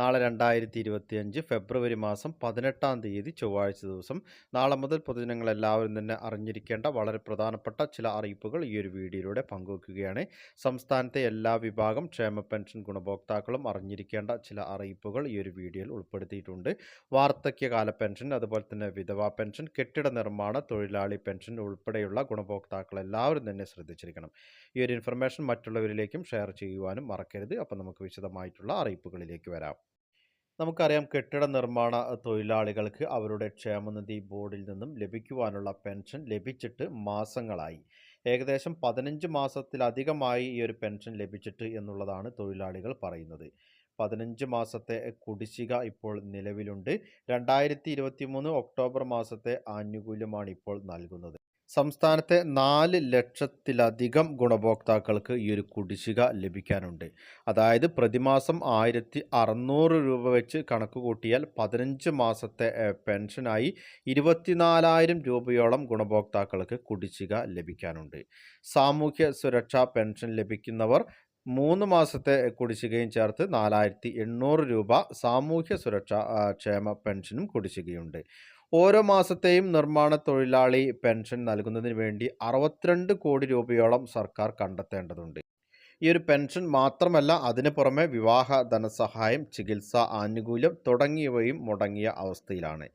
നാളെ രണ്ടായിരത്തി ഇരുപത്തി അഞ്ച് ഫെബ്രുവരി മാസം പതിനെട്ടാം തീയതി ചൊവ്വാഴ്ച ദിവസം. നാളെ മുതൽ പൊതുജനങ്ങൾ എല്ലാവരും തന്നെ അറിഞ്ഞിരിക്കേണ്ട വളരെ പ്രധാനപ്പെട്ട ചില അറിയിപ്പുകൾ ഈ ഒരു വീഡിയോയിലൂടെ പങ്കുവയ്ക്കുകയാണ് സംസ്ഥാനത്തെ എല്ലാ വിഭാഗം ക്ഷേമ പെൻഷൻ ഗുണഭോക്താക്കളും അറിഞ്ഞിരിക്കേണ്ട ചില അറിയിപ്പുകൾ ഈ ഒരു വീഡിയോയിൽ ഉൾപ്പെടുത്തിയിട്ടുണ്ട്. വാർദ്ധക്യകാല പെൻഷൻ അതുപോലെ തന്നെ വിധവാ പെൻഷൻ കെട്ടിട നിർമ്മാണ തൊഴിലാളി പെൻഷൻ ഉൾപ്പെടെയുള്ള ഗുണഭോക്താക്കൾ എല്ലാവരും തന്നെ ശ്രദ്ധിച്ചിരിക്കണം. ഈ ഒരു ഇൻഫർമേഷൻ മറ്റുള്ളവരിലേക്കും ഷെയർ ചെയ്യുവാനും മറക്കരുത്. അപ്പോൾ നമുക്ക് വിശദമായിട്ടുള്ള അറിയിപ്പുകളിലേക്ക് വരാം. നമുക്കറിയാം കെട്ടിട നിർമ്മാണ തൊഴിലാളികൾക്ക് അവരുടെ ക്ഷേമനിധി ബോർഡിൽ നിന്നും ലഭിക്കുവാനുള്ള പെൻഷൻ ലഭിച്ചിട്ട് മാസങ്ങളായി. ഏകദേശം പതിനഞ്ച് മാസത്തിലധികമായി ഈ ഒരു പെൻഷൻ ലഭിച്ചിട്ട് എന്നുള്ളതാണ് തൊഴിലാളികൾ പറയുന്നത്. പതിനഞ്ച് മാസത്തെ കുടിശ്ശിക ഇപ്പോൾ നിലവിലുണ്ട്. രണ്ടായിരത്തി ഇരുപത്തി മൂന്ന് ഒക്ടോബർ മാസത്തെ ആനുകൂല്യമാണ് ഇപ്പോൾ നൽകുന്നത്. സംസ്ഥാനത്തെ നാല് ലക്ഷത്തിലധികം ഗുണഭോക്താക്കൾക്ക് ഈ ഒരു കുടിശ്ശിക ലഭിക്കാനുണ്ട്. അതായത് പ്രതിമാസം ആയിരത്തി അറുന്നൂറ് രൂപ വെച്ച് കണക്ക് കൂട്ടിയാൽ പതിനഞ്ച് മാസത്തെ പെൻഷനായി ഇരുപത്തിനാലായിരം രൂപയോളം ഗുണഭോക്താക്കൾക്ക് കുടിശ്ശിക ലഭിക്കാനുണ്ട്. സാമൂഹ്യ സുരക്ഷാ പെൻഷൻ ലഭിക്കുന്നവർ മൂന്ന് മാസത്തെ കുടിശ്ശികയും ചേർത്ത് നാലായിരത്തി എണ്ണൂറ് രൂപ സാമൂഹ്യ സുരക്ഷാ ക്ഷേമ പെൻഷനും കുടിശ്ശികയുണ്ട്. ഓരോ മാസത്തെയും നിർമ്മാണ തൊഴിലാളി പെൻഷൻ നൽകുന്നതിന് വേണ്ടി അറുപത്തിരണ്ട് കോടി രൂപയോളം സർക്കാർ കണ്ടെത്തേണ്ടതുണ്ട്. ഈ ഒരു പെൻഷൻ മാത്രമല്ല അതിന് പുറമെ വിവാഹ ധനസഹായം ചികിത്സ ആനുകൂല്യം തുടങ്ങിയവയും മുടങ്ങിയ അവസ്ഥയിലാണ്.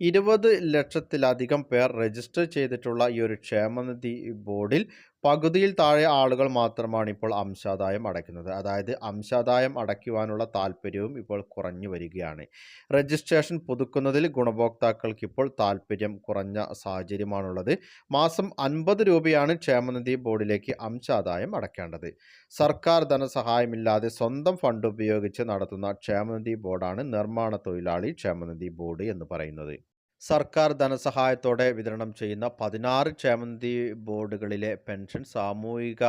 ഇരുപത് ലക്ഷത്തിലധികം പേർ രജിസ്റ്റർ ചെയ്തിട്ടുള്ള ഈ ഒരു ക്ഷേമനിധി ബോർഡിൽ പകുതിയിൽ താഴെ ആളുകൾ മാത്രമാണ് ഇപ്പോൾ അംശാദായം അടയ്ക്കുന്നത്. അതായത് അംശാദായം അടയ്ക്കുവാനുള്ള താല്പര്യവും ഇപ്പോൾ കുറഞ്ഞു വരികയാണ്. രജിസ്ട്രേഷൻ പുതുക്കുന്നതിൽ ഗുണഭോക്താക്കൾക്ക് ഇപ്പോൾ താല്പര്യം കുറഞ്ഞ സാഹചര്യമാണുള്ളത്. മാസം അൻപത് രൂപയാണ് ക്ഷേമനിധി ബോർഡിലേക്ക് അംശാദായം അടയ്ക്കേണ്ടത്. സർക്കാർ ധനസഹായമില്ലാതെ സ്വന്തം ഫണ്ട് ഉപയോഗിച്ച് നടത്തുന്ന ക്ഷേമനിധി ബോർഡാണ് നിർമ്മാണ തൊഴിലാളി ക്ഷേമനിധി ബോർഡ് എന്ന് പറയുന്നത്. സർക്കാർ ധനസഹായത്തോടെ വിതരണം ചെയ്യുന്ന പതിനാറ് ക്ഷേമനിധി ബോർഡുകളിലെ പെൻഷൻ സാമൂഹിക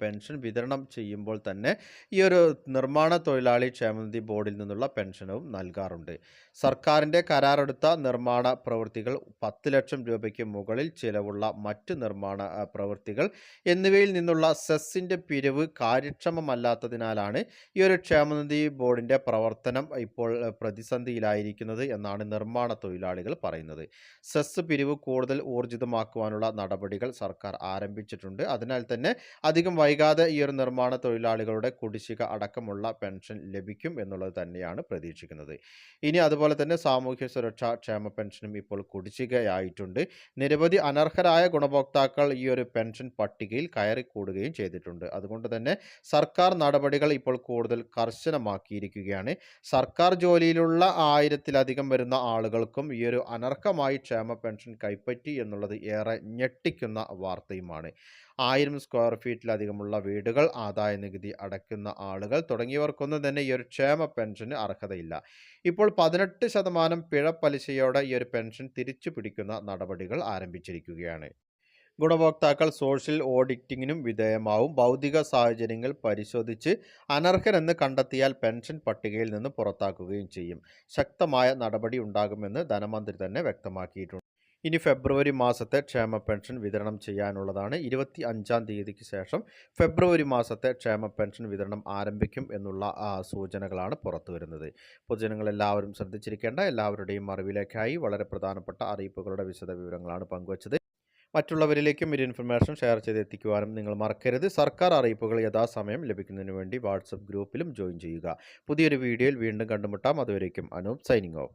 പെൻഷൻ വിതരണം ചെയ്യുമ്പോൾ തന്നെ ഈ ഒരു നിർമ്മാണ തൊഴിലാളി ക്ഷേമനിധി ബോർഡിൽ നിന്നുള്ള പെൻഷനും നൽകാറുണ്ട്. സർക്കാരിന്റെ കരാറെടുത്ത നിർമ്മാണ പ്രവൃത്തികൾ പത്ത് ലക്ഷം രൂപയ്ക്ക് മുകളിൽ ചിലവുള്ള മറ്റ് നിർമ്മാണ പ്രവൃത്തികൾ എന്നിവയിൽ നിന്നുള്ള സെസ്സിന്റെ പിരിവ് കാര്യക്ഷമമല്ലാത്തതിനാലാണ് ഈ ഒരു ക്ഷേമനിധി ബോർഡിന്റെ പ്രവർത്തനം ഇപ്പോൾ പ്രതിസന്ധിയിലായിരിക്കുന്നത് എന്നാണ് നിർമ്മാണ തൊഴിലാളികൾ പറയുന്നത്. സെസ് പിരിവ് കൂടുതൽ ഊർജിതമാക്കുവാനുള്ള നടപടികൾ സർക്കാർ ആരംഭിച്ചിട്ടുണ്ട്. അതിനാൽ തന്നെ അധികം വൈകാതെ ഈ ഒരു നിർമ്മാണ തൊഴിലാളികളുടെ കുടിശ്ശിക അടക്കമുള്ള പെൻഷൻ ലഭിക്കും എന്നുള്ളത് തന്നെയാണ് പ്രതീക്ഷിക്കുന്നത്. ഇനി അതുപോലെ തന്നെ സാമൂഹ്യ സുരക്ഷാ ക്ഷേമ പെൻഷനും ഇപ്പോൾ കുടിശ്ശികയായിട്ടുണ്ട്. നിരവധി അനർഹരായ ഗുണഭോക്താക്കൾ ഈ ഒരു പെൻഷൻ പട്ടികയിൽ കയറിക്കൂടുകയും ചെയ്തിട്ടുണ്ട്. അതുകൊണ്ട് തന്നെ സർക്കാർ നടപടികൾ ഇപ്പോൾ കൂടുതൽ കർശനമാക്കിയിരിക്കുകയാണ്. സർക്കാർ ജോലിയിലുള്ള ആയിരത്തിലധികം വരുന്ന ആളുകൾക്കും ഈ ഒരു അനർഹമായി ക്ഷേമ പെൻഷൻ കൈപ്പറ്റി എന്നുള്ളത് ഏറെ ഞെട്ടിക്കുന്ന വാർത്തയുമാണ്. ആയിരം സ്ക്വയർ ഫീറ്റിലധികമുള്ള വീടുകൾ ആദായ നികുതി അടയ്ക്കുന്ന ആളുകൾ തുടങ്ങിയവർക്കൊന്നും തന്നെ ഈ ഒരു ക്ഷേമ പെൻഷന് അർഹതയില്ല. ഇപ്പോൾ പതിനെട്ട് ശതമാനം പിഴ പലിശയോടെ ഈ ഒരു പെൻഷൻ തിരിച്ചു പിടിക്കുന്ന നടപടികൾ ആരംഭിച്ചിരിക്കുകയാണ്. ഗുണഭോക്താക്കൾ സോഷ്യൽ ഓഡിറ്റിങ്ങിനും വിധേയമാവും. ഭൗതിക സാഹചര്യങ്ങൾ പരിശോധിച്ച് അനർഹരെന്ന് കണ്ടെത്തിയാൽ പെൻഷൻ പട്ടികയിൽ നിന്ന് പുറത്താക്കുകയും ചെയ്യും. ശക്തമായ നടപടി ഉണ്ടാകുമെന്ന് ധനമന്ത്രി തന്നെ വ്യക്തമാക്കിയിട്ടുണ്ട്. ഇനി ഫെബ്രുവരി മാസത്തെ ക്ഷേമ പെൻഷൻ വിതരണം ചെയ്യാനുള്ളതാണ്. ഇരുപത്തി അഞ്ചാം തീയതിക്ക് ശേഷം ഫെബ്രുവരി മാസത്തെ ക്ഷേമ പെൻഷൻ വിതരണം ആരംഭിക്കും എന്നുള്ള സൂചനകളാണ് പുറത്തു വരുന്നത് പൊതുജനങ്ങൾ എല്ലാവരും ശ്രദ്ധിച്ചിരിക്കേണ്ട എല്ലാവരുടെയും അറിവിലേക്കായി വളരെ പ്രധാനപ്പെട്ട അറിയിപ്പുകളുടെ വിശദ വിവരങ്ങളാണ് പങ്കുവച്ചത്. മറ്റുള്ളവരിലേക്കും ഒരു ഇൻഫർമേഷൻ ഷെയർ ചെയ്ത് എത്തിക്കുവാനും നിങ്ങൾ മറക്കരുത്. സർക്കാർ അറിയിപ്പുകൾ യഥാസമയം ലഭിക്കുന്നതിന് വേണ്ടി വാട്സപ്പ് ഗ്രൂപ്പിലും ജോയിൻ ചെയ്യുക. പുതിയൊരു വീഡിയോയിൽ വീണ്ടും കണ്ടുമുട്ടാം. അതുവരേക്കും അനൂപ് സൈനിങ് ഓഫ്.